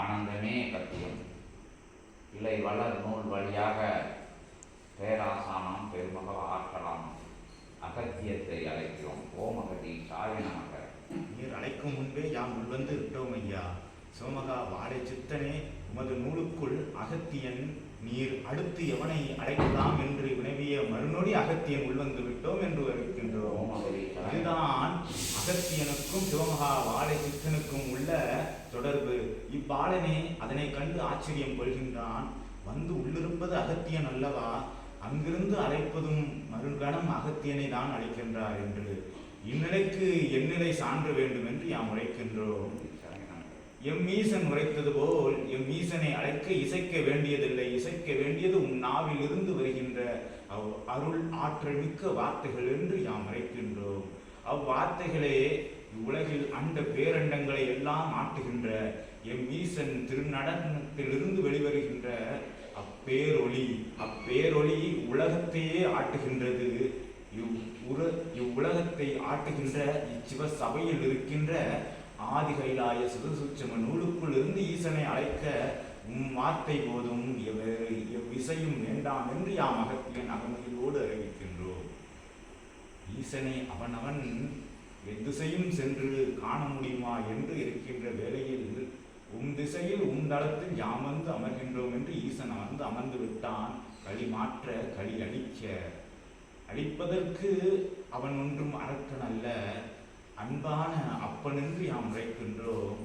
ஆனந்தமே கத்தியம். இலை வளர் நூல் வழியாக பேராசானாம் பெருமகள் ஆற்றலாம் அகத்தியத்தை அழைக்கிறோம். ஓமகதி சாய நமக. நீர் அழைக்கும் முன்பே யாம் உள்வந்து விட்டோம் ஐயா. சோமகா வாடை சித்தனே உமது நூலுக்குள் அகத்தியன் நீர் அடுத்து எவனை அழைக்கலாம் என்று வினவிய மறுநொடி அகத்தியன் உள்வந்து விட்டோம் என்று வருகின்றோம். இதுதான் அகத்தியனுக்கும் சிவமகா வாழை இவ்வாளனே அதனை கண்டு ஆச்சரியம் கொள்கின்றான். வந்து உள்ளிருப்பது அகத்தியன் அல்லவா? அங்கிருந்து அழைப்பதும் மறுகணம் அகத்தியனை தான் அழைக்கின்றார் என்று. இந்நிலைக்கு எந்நிலை சான்ற வேண்டும் என்று யாம் உழைக்கின்றோம் எம் ஈசன் உரைத்தது போல் எம் ஈசனை அழைக்க இசைக்க வேண்டியதில்லை. இசைக்க வேண்டியது உன் நாவில் இருந்து வருகின்ற அவ் அருள் ஆற்றல் மிக்க வார்த்தைகள் என்று யாம் உரைக்கின்றோம். அவ்வார்த்தைகளே இவ்வுலகில் அந்த பேரண்டங்களை எல்லாம் ஆட்டுகின்ற எம் ஈசன் திருநடனத்திலிருந்து வெளிவருகின்ற அப்பேரொளி அப்பேரொளி உலகத்தையே ஆட்டுகின்றது. இவ் உர இவ்வுலகத்தை ஆட்டுகின்ற இச்சிவ சபையில் இருக்கின்ற ஆதி கைலாய சுதசூட்சம நூலுக்குள் இருந்து ஈசனை அழைக்க உம் வார்த்தை போதும் எவ- எவ்விசையும் வேண்டாம் என்று யாம் அகத்தியன் அகமதியோடு அறிவிக்கின்றோம். ஈசனை அவனவன் எத்திசையும் சென்று காண முடியுமா என்று இருக்கின்ற வேளையில் உம் திசையில் உம் தளத்தில் யாம் வந்து அமர்கின்றோம் என்று ஈசன் அமர்ந்து அமர்ந்து விட்டான். களி மாற்ற களி அழிக்க அழிப்பதற்கு அவன் ஒன்றும் அரக்கன் அல்ல. அன்பான அப்பனென்று யாம் உழைக்கின்றோம்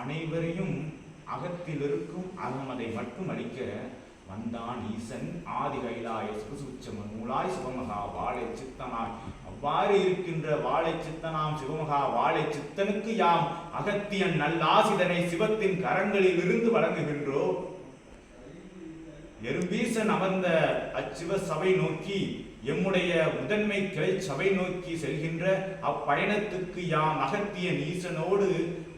அனைவரையும் அகத்தில் இருக்கும் அகமதை மட்டும் அளிக்க வந்தான் ஈசன். ஆதி கைலாய சுகசூச்சம நூலாய் சிவமகா வாழை சித்தனாய் அவ்வாறு இருக்கின்ற வாழை சித்தனாம் சிவமகா வாழை சித்தனுக்கு யாம் அகத்தியன் நல்லாசிதனை சிவத்தின் கரங்களில் இருந்து வழங்குகின்றோம் எறும்பீசன் அமர்ந்த அச்சிவ சபை நோக்கி எம்முடைய முதன்மை கிளை சபை நோக்கி செல்கின்ற அப்பயணத்துக்கு யாம் அகத்தியன் ஈசனோடு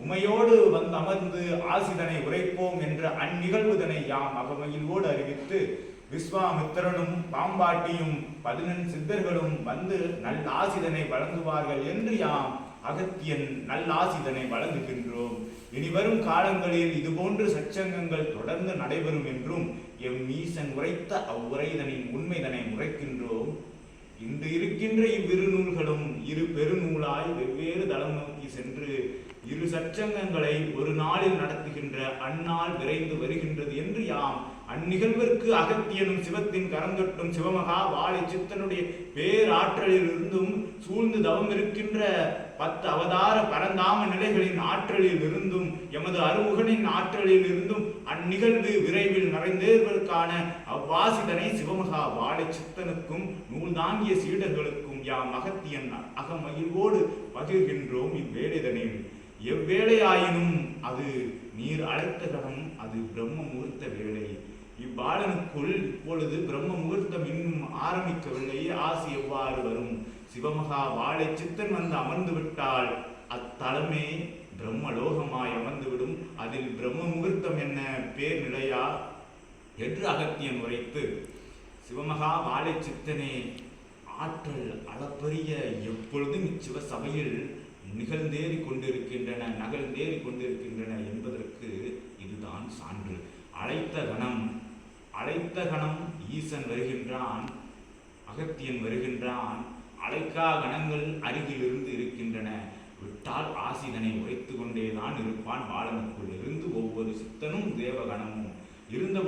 உமையோடு வந்து அமர்ந்து ஆசிதனை உரைப்போம் என்ற அந்நிகழ்வுதனை யாம் அகமகிழ்வோடு அறிவித்து விஸ்வாமித்திரனும் பாம்பாட்டியும் பதினெண் சித்தர்களும் வந்து நல்லாசிதனை ஆசிதனை வழங்குவார்கள் என்று யாம் அகத்தியன் நல்லாசிதனை வழங்குகின்றோம். இனி வரும் காலங்களில் இதுபோன்று சச்சங்கங்கள் தொடர்ந்து நடைபெறும் என்றும் எம் ஈசன் உரைத்த அவ்வுரைதனின் உண்மைதனை உரைக்கின்றோம் இன்று இருக்கின்ற இவ்விரு நூல்களும் இரு பெருநூலாய் வெவ்வேறு தளம் நோக்கி சென்று இரு சச்சங்கங்களை ஒரு நாளில் நடத்துகின்ற அந்நாள் விரைந்து வருகின்றது என்று யாம் அந்நிகழ்விற்கு அகத்தியனும் சிவத்தின் கரந்தொட்டும் சிவமகா வாழை சித்தனுடைய பேராற்றலில் இருந்தும் சூழ்ந்து தவம் இருக்கின்ற பத்து அவதார பரந்தாம நிலைகளின் ஆற்றலில் இருந்தும் எமது அருமுகனின் ஆற்றலில் இருந்தும் அந்நிகழ்வு விரைவில் நிறைந்தேர்வதற்கான அவ்வாசிதனை சிவமகா வாழை சித்தனுக்கும் நூல் தாங்கிய சீடர்களுக்கும் யாம் அகத்தியன் அகமகிழ்வோடு பகிர்கின்றோம் இவ்வேளைதனில் எவ்வேளையாயினும் அது நீர் அழைத்த கணம் அது பிரம்ம முகூர்த்த வேளை. இவ்பாலனுக்குள் இப்பொழுது பிரம்ம முகூர்த்தம் இன்னும் ஆரம்பிக்கவில்லை. ஆசி எவ்வாறு வரும்? சிவமகா வாழை சித்தன் வந்து அமர்ந்து விட்டால் அத்தலமே பிரம்மலோகமாய் அமர்ந்துவிடும். அதில் பிரம்ம முகூர்த்தம் என்ன? பேர் நிலையா? என்று அகத்தியன் உரைத்து சிவமகா வாழை சித்தனே ஆற்றல் அளப்பரிய எப்பொழுதும் இச்சிவ சபையில் நிகழ்ந்தேறி கொண்டிருக்கின்றன நகழ்ந்தேறி கொண்டிருக்கின்றன என்பதற்கு இதுதான் சான்று. அழைத்த கணம் அழைத்த கணம் ஈசன் வருகின்றான் அகத்தியன் வருகின்றான். அழைக்கா கணங்கள் அருகிலிருந்து இருக்கின்றன. விட்டால் ஆசிதனை உரைத்து கொண்டேதான் இருப்பான். பாலனுக்குள் இருந்து ஒவ்வொரு சித்தனும் தேவகணமும்.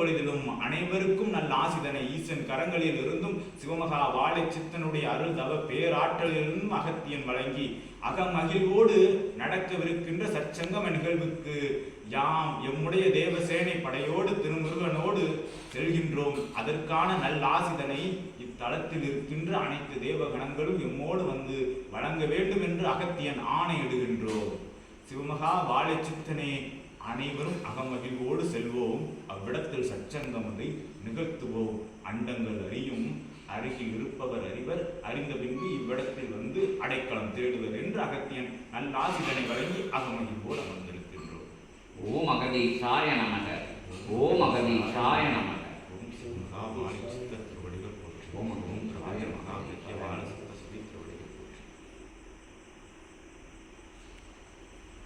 பொழுதிலும் அனைவருக்கும் நல்ல ஆசிதனை. ஈசன் கரங்களில் இருந்தும் சிவமகா வாழை சித்தனுடைய அருள் தவ பேராற்றலிலிருந்தும் அகத்தியன் வழங்கி அகமகிழ்வோடு நடக்கவிருக்கின்ற சற்சங்கம நிகழ்வுக்கு யாம் எம்முடைய தேவசேனை படையோடு திருமுருகனோடு செல்கின்றோம். அதற்கான நல் ஆசிதனை இத்தலத்தில் இருக்கின்ற அனைத்து தேவகணங்களும் எம்மோடு வந்து வழங்க வேண்டும் என்று அகத்தியன் ஆணையிடுகின்றோம் சிவமகா வாழை சித்தனே அனைவரும் அகமகிழ்வோடு செல்வோம். அவ்விடத்தில் சச்சங்கமதை நிகழ்த்துவோம். அண்டங்கள் அறியும் அருகில் இருப்பவர் அறிவர் அறிந்த பின்பு இவ்விடத்தில் வந்து அடைக்கலம் தேடுவர் என்று அகத்தியன் நல்லாசிதனை வழங்கி அகமகிழ்வோடு அமர்ந்திருக்கின்றோம். ஓம் அகதி சாய நமக. ஓம் அகதி சாய நமக.